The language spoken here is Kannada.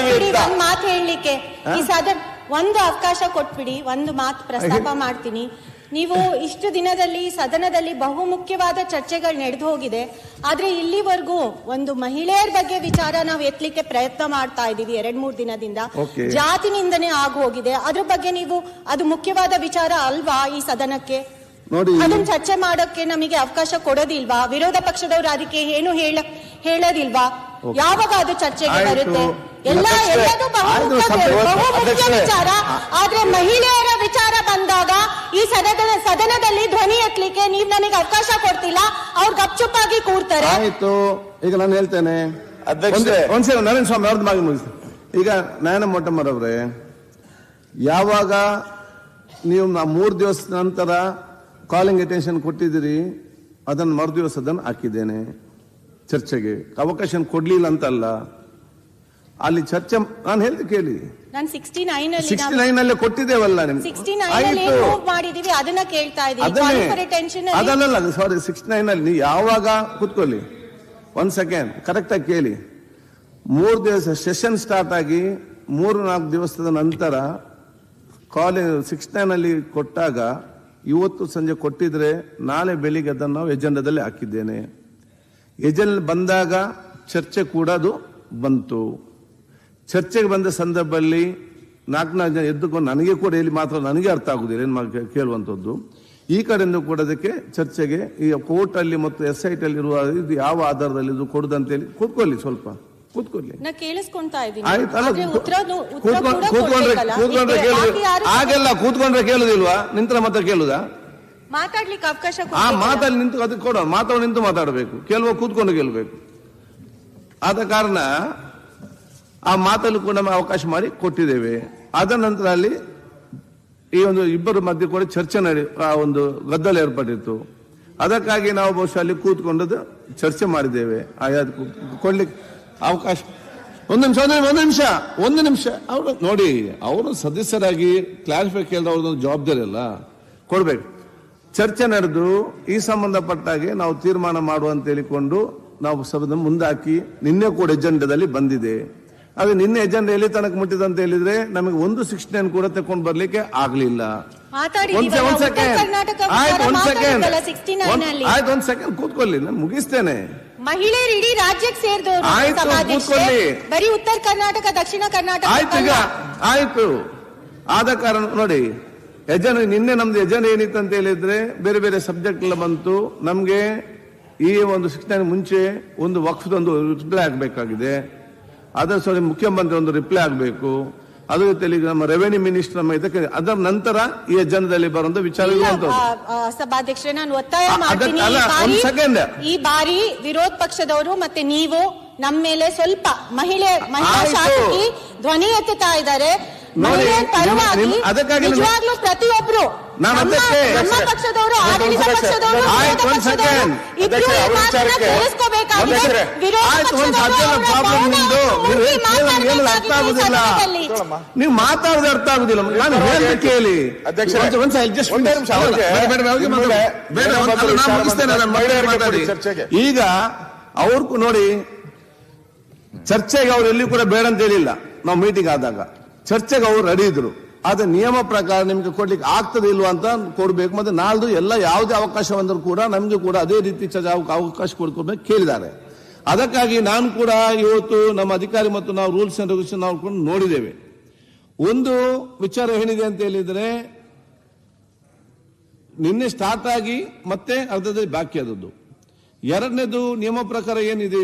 ಇದ್ದೀರಿ, ಮಾತು ಹೇಳಲಿಕ್ಕೆ. ಈ ಸದನ ಒಂದು ಅವಕಾಶ ಕೊಟ್ಬಿಡಿ ಒಂದು ಮಾತು ಪ್ರಸ್ತಾಪ ಮಾಡ್ತೀನಿ. ನೀವು ಇಷ್ಟು ದಿನದಲ್ಲಿ ಸದನದಲ್ಲಿ ಬಹುಮುಖ್ಯವಾದ ಚರ್ಚೆಗಳು ನಡೆದು ಹೋಗಿದೆ. ಆದ್ರೆ ಇಲ್ಲಿವರೆಗೂ ಒಂದು ಮಹಿಳೆಯರ ಬಗ್ಗೆ ವಿಚಾರ ನಾವು ಎತ್ತಲಿಕ್ಕೆ ಪ್ರಯತ್ನ ಮಾಡ್ತಾ ಇದೀವಿ ಎರಡ್ ಮೂರ್ ದಿನದಿಂದ. ಜಾತಿನಿಂದನೇ ಆಗು ಹೋಗಿದೆ ಅದ್ರ ಬಗ್ಗೆ ನೀವು ಅದು ಮುಖ್ಯವಾದ ವಿಚಾರ ಅಲ್ವಾ ಈ ಸದನಕ್ಕೆ? ನೋಡಿ. ಅದನ್ನ ಚರ್ಚೆ ಮಾಡೋಕೆ ನಮಗೆ ಅವಕಾಶ ಕೊಡೋದಿಲ್ವಾ? ವಿರೋಧ ಪಕ್ಷದವರು ಅದಕ್ಕೆ ಏನು ಹೇಳ ಹೇಳೋದಿಲ್ವಾ? ಯಾವಾಗ ಅದು ಚರ್ಚೆಗೆ. ಬರುತ್ತೆ? ಎಲ್ಲ ಎಲ್ಲದೂ ಬಹುಮುಖ್ಯ. ವಿಚಾರ. ಆದ್ರೆ ಮಹಿಳೆಯರ ವಿಚಾರ ಬಂದಾಗ ಈ ಸದನದ ಸದನದಲ್ಲಿ ಧ್ವನಿ ಎತ್ತಲಿಕ್ಕೆ ನೀವ್ ನನಗೆ ಅವಕಾಶ ಕೊಡ್ತಿಲ್ಲ. ಅವ್ರು ಗಪ್ಚುಪ್ಪಾಗಿ ಕೂರ್ತಾರೆ. ಆಯ್ತು. ಈಗ ನಾನು ಹೇಳ್ತೇನೆ. ಒಂದ್ಸಲ ನರೇಂದ್ರ ಸ್ವಾಮಿ ಅವ್ರದ್ದು ಮಾಗಿ ಮುಗಿಸ್ತೀನಿ. ಈಗ ನಯನ ಮೊಟ್ಟಮ್ಮರವ್ರೆ ಯಾವಾಗ ನೀವು ಮೂರು ದಿವಸ ನಂತರ ಕಾಲಿಂಗ್ ಅಟೆನ್ಷನ್ ಕೊಟ್ಟಿದ್ದೀರಿ ಅದನ್ನು ಮರುದಿವಸ ಅದನ್ನು ಹಾಕಿದ್ದೇನೆ ಚರ್ಚೆಗೆ. ಅವಕಾಶ ಕೊಡ್ಲಿಲ್ಲ ಅಂತಲ್ಲ. ಅಲ್ಲಿ ಚರ್ಚೆ ನಾನು ಹೇಳ್ದೆ ಕೇಳಿ. ಸಿಕ್ಸ್ಟಿ ನೈನ್ ಅಲ್ಲಿ ಕೊಟ್ಟಿದ್ದೇವಲ್ಲ ಅದನ್ನಲ್ಲ ಸಾರಿ ಸಿಕ್ಸ್ಟಿ ನೈನ್ ಅಲ್ಲಿ ನೀವು ಯಾವಾಗ ಕೂತ್ಕೊಳ್ಳಿ. ಒಂದ್ ಸೆಕೆಂಡ್ ಕರೆಕ್ಟ್ ಆಗಿ ಕೇಳಿ. ಮೂರು ದಿವಸ ಸೆಷನ್ ಸ್ಟಾರ್ಟ್ ಆಗಿ ಮೂರು ನಾಲ್ಕು ದಿವಸದ ನಂತರ ಕಾಲೇಜ್ ಸಿಕ್ಸ್ ನೈನ್ ಅಲ್ಲಿ ಕೊಟ್ಟಾಗ ಇವತ್ತು ಸಂಜೆ ಕೊಟ್ಟಿದ್ರೆ ನಾಳೆ ಬೆಳಿಗ್ಗೆ ಅದನ್ನು ನಾವು ಎಜೆಂಡದಲ್ಲಿ ಹಾಕಿದ್ದೇನೆ. ಎಜೆಂಡ್ ಬಂದಾಗ ಚರ್ಚೆ ಕೂಡ ಅದು ಬಂತು. ಚರ್ಚೆಗೆ ಬಂದ ಸಂದರ್ಭದಲ್ಲಿ ನಾಲ್ಕು ನಾಲ್ಕು ಜನ ಎದ್ದುಕೊಂಡು ನನಗೆ ಕೂಡ ಇಲ್ಲಿ ಮಾತ್ರ ನನಗೆ ಅರ್ಥ ಆಗುದಿಲ್ಲ, ಏನು ಕೇಳುವಂಥದ್ದು ಈ ಕಡೆಯಿಂದ ಕೂಡ ಅದಕ್ಕೆ ಚರ್ಚೆಗೆ ಈ ಕೋರ್ಟಲ್ಲಿ ಮತ್ತು ಎಸ್ ಐ ಇದು ಯಾವ ಆಧಾರದಲ್ಲಿ ಇದು ಕೊಡುದಂತೇಳಿ ಕೂತ್ಕೊಳ್ಳಿ ಸ್ವಲ್ಪ. ಕೂತ್ಕೊಳ್ಳಿ ನಾ ಕೇಳಿಸ್ಕೊಂತಾ ಕೂಡ ಕೂತ್ಕೊಂಡ್ರೆ ಹಾಗೆಲ್ಲ ಕೂತ್ಕೊಂಡ್ರೆ ಕೇಳುದಿಲ್ವಾ? ನಿಂತ್ರ ಮಾತ್ರ ಕೇಳುದಾ? ಮಾತಾಡ್ಲಿಕ್ಕೆ ಅವಕಾಶ ಆ ಮಾತಲ್ಲಿ ನಿಂತು ಅದಕ್ಕೆ ಕೊಡ. ಮಾತಾಡ ನಿಂತು ಮಾತಾಡಬೇಕು. ಕೇಳುವ ಕೂತ್ಕೊಂಡು ಕೇಳಬೇಕು. ಆದ ಕಾರಣ ಆ ಮಾತಲ್ಲಿ ಕೂಡ ಅವಕಾಶ ಮಾಡಿ ಕೊಟ್ಟಿದ್ದೇವೆ. ಅದ ನಂತರ ಅಲ್ಲಿ ಈ ಒಂದು ಇಬ್ಬರು ಮಧ್ಯೆ ಕೂಡ ಚರ್ಚೆ ನಡೆ ಆ ಒಂದು ಗದ್ದಲ ಏರ್ಪಟ್ಟಿತ್ತು. ಅದಕ್ಕಾಗಿ ನಾವು ಬಹುಶಃ ಅಲ್ಲಿ ಕೂತ್ಕೊಂಡದ್ದು ಚರ್ಚೆ ಮಾಡಿದ್ದೇವೆ. ಆಯಾ ಕೊಡ್ಲಿಕ್ಕೆ ಅವಕಾಶ. ಒಂದು ನಿಮಿಷ ಒಂದು ನಿಮಿಷ, ಒಂದು ನಿಮಿಷ ಅವರು ನೋಡಿ ಅವರು ಸದಸ್ಯರಾಗಿ ಕ್ಲಾರಿಫೈ ಕೇಳಿದ ಅವ್ರದ್ದು ಜವಾಬ್ದಾರಿ ಅಲ್ಲ. ಕೊಡಬೇಕು. ಚರ್ಚೆ ನಡೆದು ಈ ಸಂಬಂಧಪಟ್ಟಾಗೆ ನಾವು ತೀರ್ಮಾನ ಮಾಡುವಂತ ಹೇಳಿಕೊಂಡು ನಾವು ಸಭೆ ಮುಂದಾಕಿ ನಿನ್ನೆ ಕೂಡ ಎಜೆಂಡಾದಲ್ಲಿ ಬಂದಿದೆ. ಅದು ನಿನ್ನೆ ಎಜೆಂಡಾ ಎಲ್ಲಿ ತನಕ ಮುಟ್ಟಿದಂತ ಅಂತ ಹೇಳಿದ್ರೆ ನಮಗೆ ಒಂದು ಶಿಕ್ಷಣ ಕೂಡ ತಕೊಂಡು ಬರ್ಲಿಕ್ಕೆ ಆಗ್ಲಿಲ್ಲ. ಆಯ್ತು ಒಂದ್ ಸೆಕೆಂಡ್ ಮಾತಾಡಿದ್ವಲ್ಲ 69 ಅಲ್ಲಿ. ಆಯ್ತು ಒಂದ್ ಸೆಕೆಂಡ್ ಕೂತ್ಕೊಳ್ಳಿ ನಾನು ಮುಗಿಸ್ತೇನೆ. ಮಹಿಳೆಯರು ಇಡೀ ರಾಜ್ಯಕ್ಕೆ ಸೇರಿದವರು. ಬರೀ ಉತ್ತರ ಕರ್ನಾಟಕ ದಕ್ಷಿಣ ಕರ್ನಾಟಕ ಆಯ್ತು ಈಗ ಆಯ್ತು. ಆದ ಕಾರಣ ನೋಡಿ ಯಜನ ನಿನ್ನೆ ನಮ್ದು ಯಜನ ಏನಿತ್ತು ಅಂತ ಹೇಳಿದ್ರೆ ಬೇರೆ ಬೇರೆ ಸಬ್ಜೆಕ್ಟ್ ಎಲ್ಲ ಬಂತು. ನಮ್ಗೆ ಈ ಒಂದು ಶಿಕ್ಷಣ ಮುಂಚೆ ಒಂದು ವಕ್ಫದೊಂದು ರಿಪ್ಲೈ ಆಗಬೇಕಾಗಿದೆ. ಅದರ ಸರಿ ಮುಖ್ಯಮಂತ್ರಿ ಒಂದು ರಿಪ್ಲೈ ಆಗಬೇಕು. ಅದ್ರ ರೀತಿಯಲ್ಲಿ ನಮ್ಮ ರೆವೆನ್ಯೂ ಮಿನಿಸ್ಟರ್ ನಮ್ಮ ಇದಕ್ಕೆ ಅದರ ನಂತರ ಈ ಜನದಲ್ಲಿ ಬರುವಂತ ವಿಚಾರ ಸಭಾಧ್ಯಕ್ಷರೇ ನಾನು ಒತ್ತಾಯ ಮಾಡ್ತೀನಿ. ಈ ಬಾರಿ- ವಿರೋಧ ಪಕ್ಷದವರು ಮತ್ತೆ ನೀವು ನಮ್ಮ ಮೇಲೆ ಸ್ವಲ್ಪ ಮಹಿಳೆ ಮಹಿಳಾ ಶಾಸಕಿ ಧ್ವನಿ ಎತ್ತುತ್ತಾ ಇದ್ದಾರೆ. ಪರವಾಗಿ ನಿಜವಾಗ್ಲೂ ಪ್ರತಿಯೊಬ್ರು ನಾನು ನಮ್ಮ ಅದಕ್ಕೆ- ಪಕ್ಷದವರು ಆಡಳಿತ ಪಕ್ಷದವರು second. ವಿರೋಧ ಆಯ್ತು, ಒಂದ್ ವಿರೋಧ ಆಯ್ತು ಒಂದ್ ಪ್ರಾಬ್ಲಮ್ ನಿಮ್ದು. ನೀವು ಅರ್ಥ ಆಗುದಿಲ್ಲ. ನೀವು ಮಾತಾಡೋದು ಅರ್ಥ ಆಗುದಿಲ್ಲ. ನಾನು ಹೇಳಿ ಕೇಳಿ. ಈಗ ಅವ್ರು ನೋಡಿ ಚರ್ಚೆಗೆ ಅವ್ರು ಎಲ್ಲಿ ಕೂಡ ಬೇಡ ಅಂತ ಹೇಳಿಲ್ಲ. ನಾವು ಮೀಟಿಂಗ್ ಆದಾಗ. ಚರ್ಚೆಗೆ ಅವ್ರು ರೆಡಿ ಇದ್ರು. ಆದ್ರೆ ನಿಯಮ ಪ್ರಕಾರ ನಿಮಗೆ ಕೊಡ್ಲಿಕ್ಕೆ ಆಗ್ತದೆ ಇಲ್ವಾ ಅಂತ ಕೊಡಬೇಕು. ಮತ್ತೆ ನಾಳ್ದು ಎಲ್ಲ ಯಾವುದೇ ಅವಕಾಶ ಬಂದರೂ ಕೂಡ ನಮಗೆ ಕೂಡ ಅದೇ ರೀತಿ ಅವಕಾಶ ಕೊಡ್ಕೊಬೇಕು ಕೇಳಿದ್ದಾರೆ. ಅದಕ್ಕಾಗಿ ನಾನು ಕೂಡ ಇವತ್ತು ನಮ್ಮ ಅಧಿಕಾರಿ ಮತ್ತು ನಾವು ರೂಲ್ಸ್ ಅಂಡ್ ರೆಗ್ಯುಲೇಷನ್ ನಾವು ಕೂಡ ನೋಡಿದ್ದೇವೆ. ಒಂದು ವಿಚಾರ ಏನಿದೆ ಅಂತ ಹೇಳಿದ್ರೆ, ನಿನ್ನೆ ಸ್ಟಾರ್ಟ್ ಆಗಿ ಮತ್ತೆ ಅರ್ಧದಲ್ಲಿ ಬಾಕಿ ಆದದ್ದು. ಎರಡನೇದು ನಿಯಮ ಪ್ರಕಾರ ಏನಿದೆ